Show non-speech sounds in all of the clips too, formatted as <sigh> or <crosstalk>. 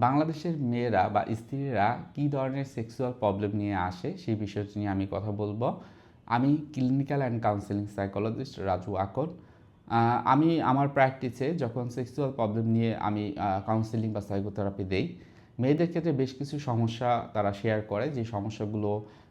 বাংলাদেশের মেয়েরা বা স্ত্রীরা কী ধরনের সেক্সুয়াল প্রবলেম নিয়ে আসে সেই বিষয়টি নিয়ে আমি কথা বলব। আমি clinical and counselling psychologist Raju আহ, আমি আমার প্র্যাকটিসে যখন সেক্সুয়াল প্রবলেম নিয়ে আমি কাউন্সেলিং বা সাইকোথেরাপি দেই মেয়েদের ক্ষেত্রে বেশ কিছু সমস্যা তারা শেয়ার করে যে সমস্যাগুলো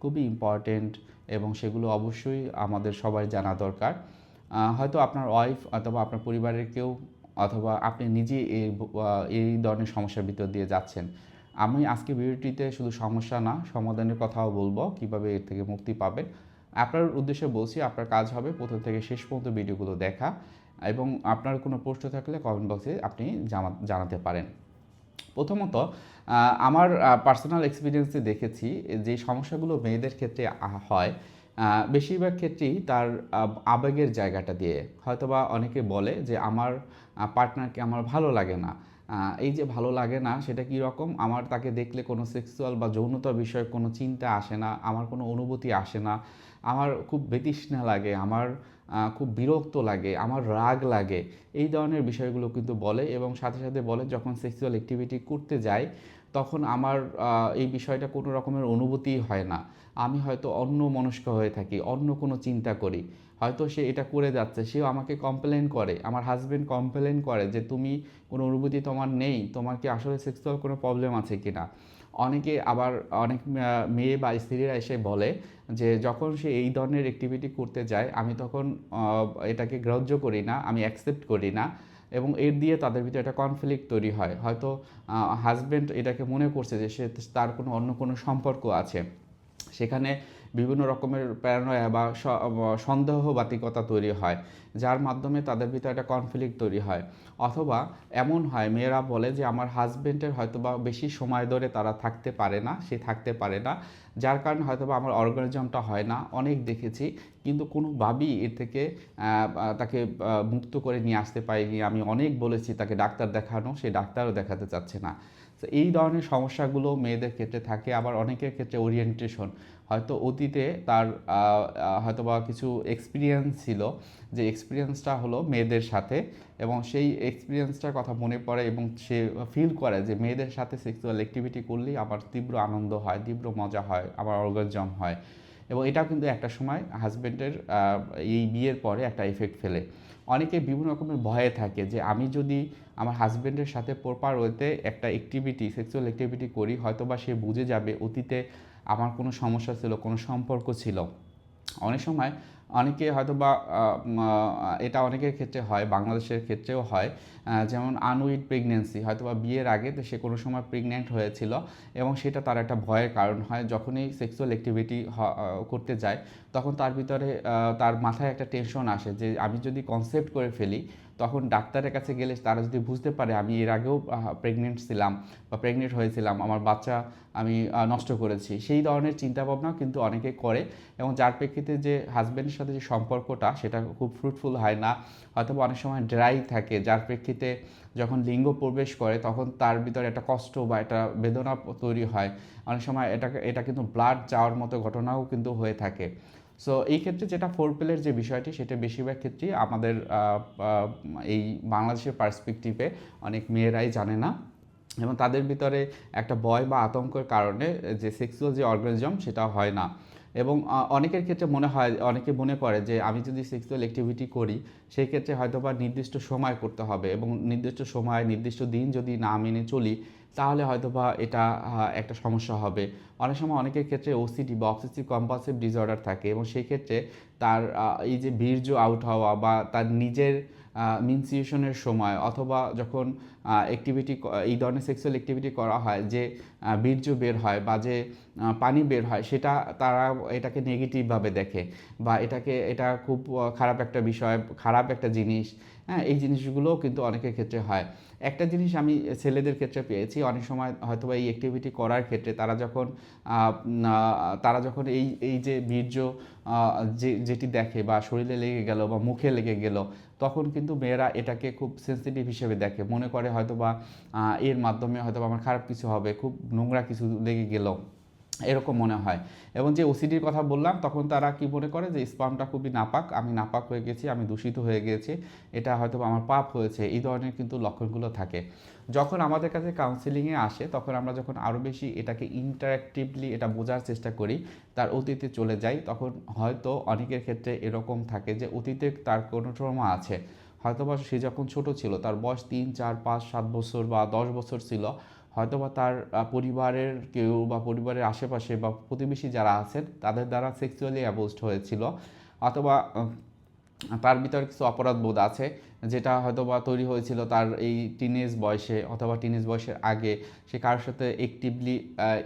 খুবই ইম্পর্টেন্ট এবং সেগুলো অবশ্যই আমাদের সবাই জানা দরকার। হয়তো আপনার ওয়াইফ অথবা আপনার পরিবারের কেউ অথবা আপনি নিজে এই এই ধরনের সমস্যার ভিতর দিয়ে যাচ্ছেন। আমি আজকে ভিডিওটিতে শুধু সমস্যা না, সমাধানের কথাও বলব কীভাবে এর থেকে মুক্তি পাবেন। আপনার উদ্দেশ্যে বলছি, আপনার কাজ হবে প্রথম থেকে শেষ পর্যন্ত ভিডিওগুলো দেখা এবং আপনার কোনো প্রশ্ন থাকলে কমেন্ট বক্সে আপনি জানা- জানাতে পারেন। প্রথমত আমার পার্সোনাল এক্সপিরিয়েন্সে দেখেছি যে সমস্যাগুলো মেয়েদের ক্ষেত্রে হয় বেশিরভাগ ক্ষেত্রেই তার আবেগের জায়গাটা দিয়ে। হয়তোবা অনেকে বলে যে, আমার পার্টনারকে আমার ভালো লাগে না। এই যে ভালো লাগে না, সেটা কী রকম? আমার তাকে দেখলে কোনো সেক্সুয়াল বা যৌনতা বিষয়ে কোনো চিন্তা আসে না, আমার কোনো অনুভূতি আসে না। আমার খুব বেতৃষ্ণা লাগে, আমার খুব বিরক্ত লাগে, আমার রাগ লাগে। এই ধরনের বিষয়গুলো কিন্তু বলে এবং সাথে সাথে বলে যখন সেক্সুয়াল অ্যাক্টিভিটি করতে যাই তখন আমার এই বিষয়টা কোনো রকমের অনুভূতি হয় না। আমি হয়তো অন্য মনস্ক হয়ে থাকি, অন্য কোনো চিন্তা করি। হয়তো সে এটা করে যাচ্ছে, সেও আমাকে কমপ্লেন করে। আমার হাজব্যান্ড কমপ্লেন করে যে, তুমি কোনো অনুভূতি তোমার নেই, তোমার কি আসলে সেক্সুয়াল কোনো প্রবলেম আছে কি না অনেকে আবার অনেক মেয়ে বা স্ত্রীরা এসে বলে যে, যখন সে এই ধরনের অ্যাক্টিভিটি করতে যায়, আমি তখন এটাকে গ্রাহ্য করি না, আমি অ্যাকসেপ্ট করি না। এবং এর দিয়ে তাদের ভিতরে একটা কনফ্লিক্ট তৈরি হয়। হয়তো হাজব্যান্ড এটাকে মনে করছে যে সে তার কোনো অন্য কোনো সম্পর্ক আছে। সেখানে বিভিন্ন রকমের প্যারানয়া বা সন্দেহবাতিকতা তৈরি হয়, যার মাধ্যমে তাদের ভিতরে একটা কনফ্লিক্ট তৈরি হয়। অথবা এমন হয়, মেয়েরা বলে যে, আমার হাজব্যান্ডের হয়তোবা বেশি সময় ধরে তারা থাকতে পারে না, সে থাকতে পারে না। যার কারণে হয়তোবা আমার অর্গানিজমটা হয় না। অনেক দেখেছি, কিন্তু কোনোভাবেই এর থেকে তাকে মুক্ত করে নিয়ে আসতে পারিনি। আমি অনেক বলেছি তাকে ডাক্তার দেখানো, সে ডাক্তারও দেখাতে চাচ্ছে না। তো এই ধরনের সমস্যাগুলো মেয়েদের ক্ষেত্রে থাকে, আবার অনেকের ক্ষেত্রে ওরিয়েন্টেশন হয়তো অতীতে তার হয়তো বা কিছু এক্সপিরিয়েন্স ছিল, যে এক্সপিরিয়েন্সটা হলো মেয়েদের সাথে এবং সেই এক্সপিরিয়েন্সটার কথা মনে পড়ে এবং সে ফিল করে যে মেয়েদের সাথে সেক্সুয়াল অ্যাক্টিভিটি করলেই আমার তীব্র আনন্দ হয়, তীব্র মজা হয় আমার অর্গাজম হয়। এবং এটাও কিন্তু একটা সময় হাজব্যান্ডের এই বিয়ের পরে একটা এফেক্ট ফেলে। অনেকে বিভিন্ন রকমের ভয়ে থাকে যে, আমি যদি আমার হাজব্যান্ডের সাথে প্রপার ওয়েতে একটা অ্যাক্টিভিটি সেক্সুয়াল অ্যাক্টিভিটি করি হয়তো বা সে বুঝে যাবে অতীতে আমার কোনো সমস্যা ছিল, কোনো সম্পর্ক ছিল। অনেক সময় অনেকে হয়তো বা এটা অনেকের ক্ষেত্রে হয়, বাংলাদেশের ক্ষেত্রেও হয় যেমন আনউইড প্রেগনেন্সি হয়তো বা বিয়ের আগে তো সে কোনো সময় প্রেগনেন্ট হয়েছিল এবং সেটা তার একটা ভয়ের কারণ হয়, যখনই সেক্সুয়াল অ্যাক্টিভিটি করতে যায়, তখন তার ভিতরে তার মাথায় একটা টেনশন আসে যে আমি যদি কনসেপ্ট করে ফেলি তখন ডাক্তারের কাছে গেলে তারা যদি বুঝতে পারে আমি এর আগেও প্রেগনেন্ট ছিলাম বা প্রেগনেন্ট হয়েছিলাম, আমার বাচ্চা আমি নষ্ট করেছি, সেই ধরনের চিন্তাভাবনা কিন্তু অনেকে করে এবং যার প্রেক্ষিতে যে হাজব্যান্ডের সাথে যে সম্পর্কটা সেটা খুব ফ্রুটফুল হয় না হয়তো অনেক সময় ড্রাই থাকে, যার প্রেক্ষিতে যখন লিঙ্গ প্রবেশ করে তখন তার ভিতরে একটা কষ্ট বা একটা বেদনা তৈরি হয়। অনেক সময় এটা এটা কিন্তু ব্লাড যাওয়ার মতো ঘটনাও কিন্তু হয়ে থাকে। সো এই ক্ষেত্রে যেটা ফোর প্লের যে বিষয়টি, সেটা বেশিরভাগ ক্ষেত্রেই আমাদের এই বাংলাদেশের পার্সপেক্টিভে অনেক মেয়েরাই জানে না। এবং তাদের ভিতরে একটা ভয় বা আতঙ্কের কারণে যে সেক্সুয়াল যে অর্গানিজম সেটা হয় না। এবং অনেকের ক্ষেত্রে মনে হয়, অনেকে মনে করে যে আমি যদি সেক্সুয়াল অ্যাক্টিভিটি করি, সেই ক্ষেত্রে হয়তো বা নির্দিষ্ট সময় করতে হবে এবং নির্দিষ্ট সময়, নির্দিষ্ট দিন যদি না মেনে চলি, তাহলে হয়তো বা এটা একটা সমস্যা হবে। অনেক সময় অনেকের ক্ষেত্রে ওসিডি বা অবসেসিভ কম্পালসিভ ডিসঅর্ডার থাকে এবং সেই ক্ষেত্রে তার এই যে বীর্য আউট হওয়া বা তার নিজের মিনসিয়েশনের সময় অথবা যখন অ্যাক্টিভিটি এই ধরনের সেক্সুয়াল অ্যাক্টিভিটি করা হয় যে বীর্য বের হয় বা যে পানি বের হয় সেটা তারা এটাকে নেগেটিভভাবে দেখে বা এটাকে, এটা খুব খারাপ একটা বিষয়, খারাপ একটা জিনিস হ্যাঁ এই জিনিসগুলোও কিন্তু অনেকের ক্ষেত্রে হয়। একটা জিনিস আমি ছেলেদের ক্ষেত্রে পেয়েছি, অনেক সময় হয়তো এই অ্যাক্টিভিটি করার ক্ষেত্রে তারা যখন তারা যখন এই এই যে বীর্য যে, যেটি দেখে বা শরীরে লেগে গেল বা মুখে লেগে গেল, তখন কিন্তু মেয়েরা এটাকে খুব সেন্সিটিভ হিসেবে দেখে। মনে করে হয়তো বা এর মাধ্যমে হয়তো আমার খারাপ কিছু হবে, খুব নোংরা কিছু লেগে গেল। এরকম মনে হয়। এবং যে ওসিডির কথা বললাম, তখন তারা কি মনে করে যে, স্পামটা খুবই নাপাক, আমি নাপাক হয়ে গেছি, আমি দূষিত হয়ে গেছি, এটা হয়তো আমার পাপ হয়েছে। এই ধরনের কিন্তু লক্ষণগুলো থাকে। যখন আমাদের কাছে কাউন্সিলিংয়ে আসে, তখন আমরা যখন আরও বেশি এটাকে ইন্টারাক্টিভলি এটা বোঝার চেষ্টা করি, তার অতীতে চলে যাই, তখন হয়তো অনেকের ক্ষেত্রে এরকম থাকে যে, অতীতে তার কোনো ট্রমা আছে। হয়তোবা সে যখন ছোট ছিল, তার বয়স তিন, চার, পাঁচ, সাত বছর বা দশ বছর ছিল হয়তোবা তার পরিবারের কেউ বা পরিবারের আশেপাশে বা প্রতিবেশী যারা আছেন, তাদের দ্বারা সেক্সুয়ালি অ্যাবোজড হয়েছিল। অথবা তার ভিতরে কিছু অপরাধ বোধ আছে, যেটা হয়তো বা তৈরি হয়েছিল তার এই টিনেজ বয়সে অথবা টিনেজ বয়সের আগে। সে কারোর সাথে অ্যাক্টিভলি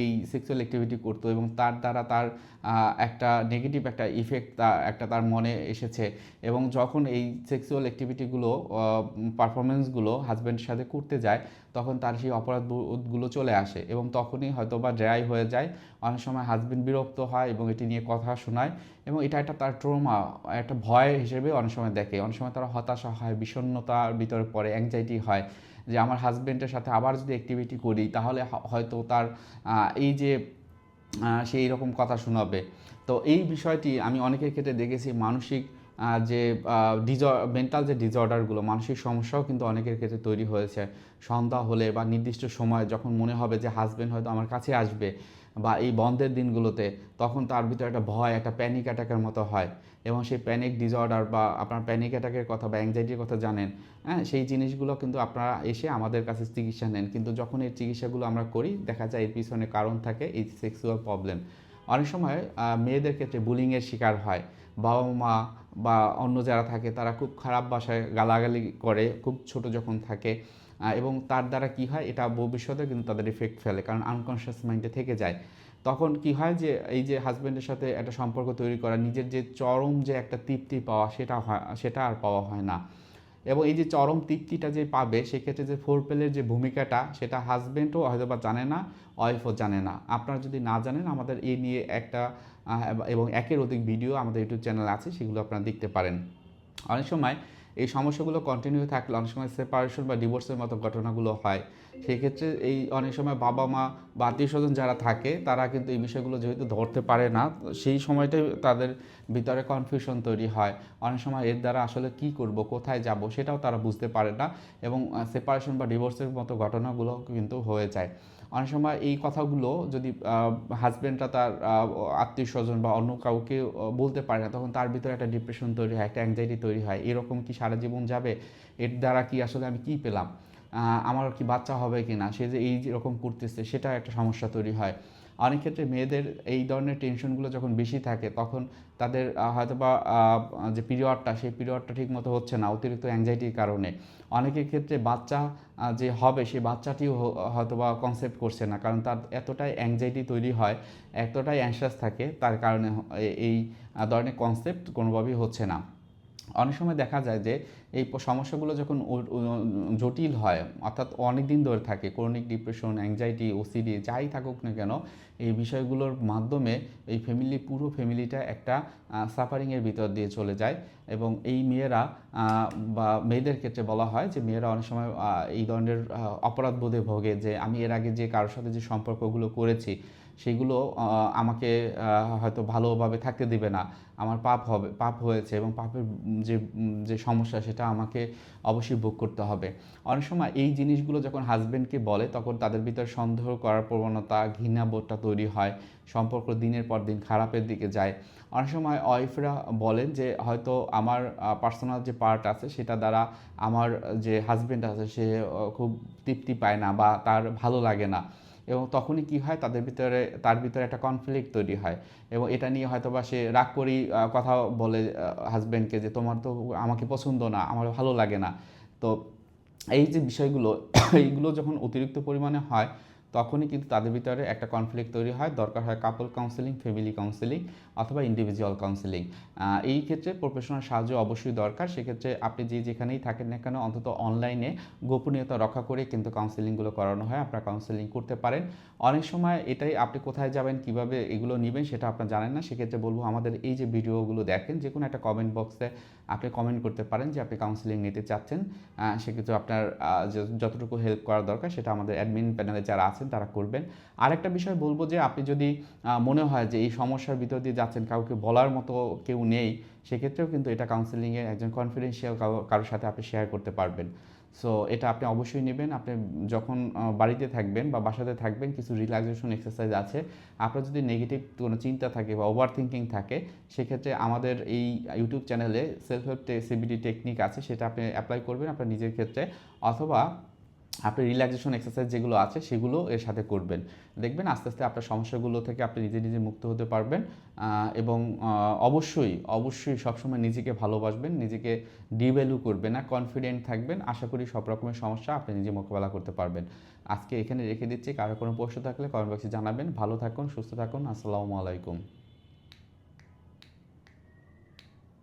এই সেক্সুয়াল অ্যাক্টিভিটি করতো এবং তার দ্বারা তার একটা নেগেটিভ একটা ইফেক্ট একটা তার মনে এসেছে। এবং যখন এই সেক্সুয়াল অ্যাক্টিভিটিগুলো পারফরমেন্সগুলো হাজব্যান্ডের সাথে করতে যায়, তখন তার সেই অপরাধ বোধগুলো চলে আসে। এবং তখনই হয়তো বা ড্রাই হয়ে যায়। অনেক সময় হাজব্যান্ড বিরক্ত হয় এবং এটি নিয়ে কথা শোনায়। এবং এটা একটা তার ট্রমা একটা ভয় হিসেবে অনেক সময় দেখে। অনেক সময় তারা হতাশা হয়, বিষণ্ণতার ভিতরে পড়ে অ্যাংজাইটি হয় যে, আমার হাজব্যান্ডের সাথে আবার যদি অ্যাক্টিভিটি করি, তাহলে হয়তো তার এই যে আহ, রকম কথা শোনাবে। তো এই বিষয়টি আমি অনেকের ক্ষেত্রে দেখেছি মানসিক যে ডিজ মেন্টাল যে ডিজঅর্ডারগুলো মানসিক সমস্যাও কিন্তু অনেকের ক্ষেত্রে তৈরি হয়েছে। সন্ধ্যা হলে বা নির্দিষ্ট সময় যখন মনে হবে যে হাজব্যান্ড হয়তো আমার কাছে আসবে বা এই বন্ধের দিনগুলোতে তখন তার ভিতরে একটা ভয়, একটা প্যানিক অ্যাটাকের মতো হয়। এবং সেই প্যানিক ডিসঅর্ডার বা আপনার প্যানিক অ্যাটাকের কথা বা অ্যাংজাইটির কথা জানেন হ্যাঁ সেই জিনিসগুলো কিন্তু আপনারা এসে আমাদের কাছে চিকিৎসা নেন। কিন্তু যখন এই চিকিৎসাগুলো আমরা করি, দেখা যায় এর পিছনে কারণ থাকে এই সেক্সুয়াল প্রবলেম অনেক সময় মেয়েদের ক্ষেত্রে বুলিংয়ের শিকার হয়। বাবা মা বা অন্য যারা থাকে, তারা খুব খারাপ বাসায় গালাগালি করে, খুব ছোট যখন থাকে এবং তার দ্বারা কি হয়? এটা ভবিষ্যতে কিন্তু তাদের ইফেক্ট ফেলে, কারণ আনকনশিয়াস মাইন্ডে থেকে যায়। তখন কি হয় যে, এই যে হাজব্যান্ডের সাথে একটা সম্পর্ক তৈরি করা, নিজের যে চরম যে একটা তৃপ্তি পাওয়া, সেটা হয়, সেটা আর পাওয়া হয় না। এবং এই যে চরম তৃপ্তিটা যে পাবে, সেক্ষেত্রে যে ফোর পেলের যে ভূমিকাটা, সেটা হাজব্যান্ডও হয়তো বা জানে না ওয়াইফও জানে না। আপনারা যদি না জানেন, আমাদের এই নিয়ে একটা এবং একের অধিক ভিডিও আমাদের ইউটিউব চ্যানেল আছে, সেগুলো আপনারা দেখতে পারেন। অনেক সময় এই সমস্যাগুলো কন্টিনিউ থাকলে অনেক সময় সেপারেশন বা ডিভোর্সের মতো ঘটনাগুলো হয়। সেক্ষেত্রে এই অনেক সময় বাবা মা বা আত্মীয় স্বজন যারা থাকে, তারা কিন্তু এই বিষয়গুলো যেহেতু ধরতে পারে না সেই সময়টাই তাদের ভিতরে কনফিউশন তৈরি হয়। অনেক সময় এর দ্বারা আসলে কি করব, কোথায় যাব সেটাও তারা বুঝতে পারে না এবং সেপারেশন বা ডিভোর্সের মতো ঘটনাগুলো কিন্তু হয়ে যায়। অনেক সময় এই কথাগুলো যদি হাজব্যান্ডরা তার আত্মীয় স্বজন বা অন্য কাউকে বলতে পারে না, তখন তার ভিতরে একটা ডিপ্রেশন তৈরি হয়, একটা অ্যাংজাইটি তৈরি হয়। এরকম কি সারা জীবন যাবে? এর দ্বারা কি আসলে আমি কি পেলাম? আমার কি বাচ্চা হবে কি না সে যে এই যেরকম করতেছে সেটা একটা সমস্যা তৈরি হয়। অনেক ক্ষেত্রে মেয়েদের এই ধরনের টেনশনগুলো যখন বেশি থাকে তখন তাদের আহ, হয়তোবা যে পিরিয়ডটা সেই পিরিয়ডটা ঠিক মতো হচ্ছে না অতিরিক্ত অ্যাংজাইটির কারণে। অনেকের ক্ষেত্রে বাচ্চা যে হবে সেই বাচ্চাটিও হ- হয়তোবা কনসেপ্ট করছে না কারণ তার এতটাই অ্যাংজাইটি তৈরি হয় এতটাই অ্যাংশাস থাকে তার কারণে এই ধরনের কনসেপ্ট কোনোভাবেই হচ্ছে না। অনেক সময় দেখা যায় যে এই সমস্যাগুলো যখন জটিল হয়, অর্থাৎ অনেক দিন ধরে থাকে ক্রনিক ডিপ্রেশন অ্যাংজাইটি ওসিডি যাই থাকুক না কেন, এই বিষয়গুলোর মাধ্যমে এই ফ্যামিলি পুরো ফ্যামিলিটা একটা সাফারিংয়ের ভিতর দিয়ে চলে যায়। এবং এই মেয়েরা বা মেয়েদের ক্ষেত্রে বলা হয় যে মেয়েরা অনেক সময় এই ধরনের অপরাধ বোধে ভোগে যে আমি এর আগে যে কারোর সাথে যে সম্পর্কগুলো করেছি সেগুলো আমাকে হয়তো ভালোভাবে থাকতে দিবে না। আমার পাপ হবে, পাপ হয়েছে এবং পাপের যে যে সমস্যা সেটা আমাকে অবশ্যই ভোগ করতে হবে। অনেক সময় এই জিনিসগুলো যখন হাজব্যান্ডকে বলে, তখন তাদের ভিতরে সন্দেহ করার প্রবণতা ঘৃণা বোধটা তৈরি হয়। সম্পর্ক দিনের পর দিন খারাপের দিকে যায়। অনেক সময় ওয়াইফরা বলেন যে, হয়তো আমার পার্সোনাল যে পার্ট আছে, সেটা দ্বারা আমার যে হাজব্যান্ড আছে, সে খুব তৃপ্তি পায় না বা তার ভালো লাগে না। এবং তখনই কি হয়, তাদের ভিতরে, তার ভিতরে একটা কনফ্লিক্ট তৈরি হয়। এবং এটা নিয়ে হয়তো বা সে রাগ করেই কথা বলে হাজব্যান্ডকে যে তোমার তো আমাকে পছন্দ না, আমার ভালো লাগে না। তো এই যে বিষয়গুলো, <coughs> এইগুলো যখন অতিরিক্ত পরিমাণে হয় তখনই কিন্তু তাদের ভিতরে একটা কনফ্লিক্ট তৈরি হয়। দরকার হয় কাপল কাউন্সেলিং ফ্যামিলি কাউন্সেলিং অথবা ইন্ডিভিজুয়াল কাউন্সেলিং এই ক্ষেত্রে প্রফেশনাল সাহায্য অবশ্যই দরকার। সেক্ষেত্রে আপনি যে যেখানেই থাকেন না কেন অন্তত অনলাইনে গোপনীয়তা রক্ষা করে কিন্তু কাউন্সেলিংগুলো করানো হয়। আপনারা কাউন্সেলিং করতে পারেন। অনেক সময় এটাই আপনি কোথায় যাবেন, কীভাবে এগুলো নেবেন সেটা আপনার জানেন না। সেক্ষেত্রে বলব আমাদের এই যে ভিডিওগুলো দেখেন, যে কোনো একটা কমেন্ট বক্সে আপনি কমেন্ট করতে পারেন যে আপনি কাউন্সিলিং নিতে চাচ্ছেন। সেক্ষেত্রে আপনার যতটুকু হেল্প করা দরকার সেটা আমাদের অ্যাডমিন প্যানেলে যারা আছেন, তারা করবেন। আরেকটা বিষয় বলব যে, আপনি যদি মনে হয় যে এই সমস্যার ভিতর দিয়ে যাচ্ছেন, কাউকে বলার মতো কেউ নেই, সেক্ষেত্রেও কিন্তু এটা কাউন্সিলিংয়ের একজন কনফিডেন্সিয়াল কারোর সাথে আপনি শেয়ার করতে পারবেন। সো এটা আপনি অবশ্যই নেবেন। আপনি যখন বাড়িতে থাকবেন বা বাসাতে থাকবেন, কিছু রিল্যাক্সেশন এক্সারসাইজ আছে। আপনার যদি নেগেটিভ কোনো চিন্তা থাকে বা ওভার থিঙ্কিং থাকে, সেক্ষেত্রে আমাদের এই ইউটিউব চ্যানেলে সেলফ হেল্প সিবিডি টেকনিক আছে, সেটা আপনি অ্যাপ্লাই করবেন আপনার নিজের ক্ষেত্রে। অথবা আপনি রিল্যাক্সেশন এক্সারসাইজ যেগুলো আছে, সেগুলো এর সাথে করবেন। দেখবেন আস্তে আস্তে আপনার সমস্যাগুলো থেকে আপনি নিজে নিজে মুক্ত হতে পারবেন এবং অবশ্যই অবশ্যই সবসময় নিজেকে ভালোবাসবেন, নিজেকে ডিভ্যালু করবেন না কনফিডেন্ট থাকবেন। আশা করি সব রকমের সমস্যা আপনি নিজে মোকাবেলা করতে পারবেন। আজকে এখানে রেখে দিচ্ছি। কারও কোনো প্রশ্ন থাকলে কমেন্ট বক্সে জানাবেন। ভালো থাকুন, সুস্থ থাকুন। আসসালামু আলাইকুম।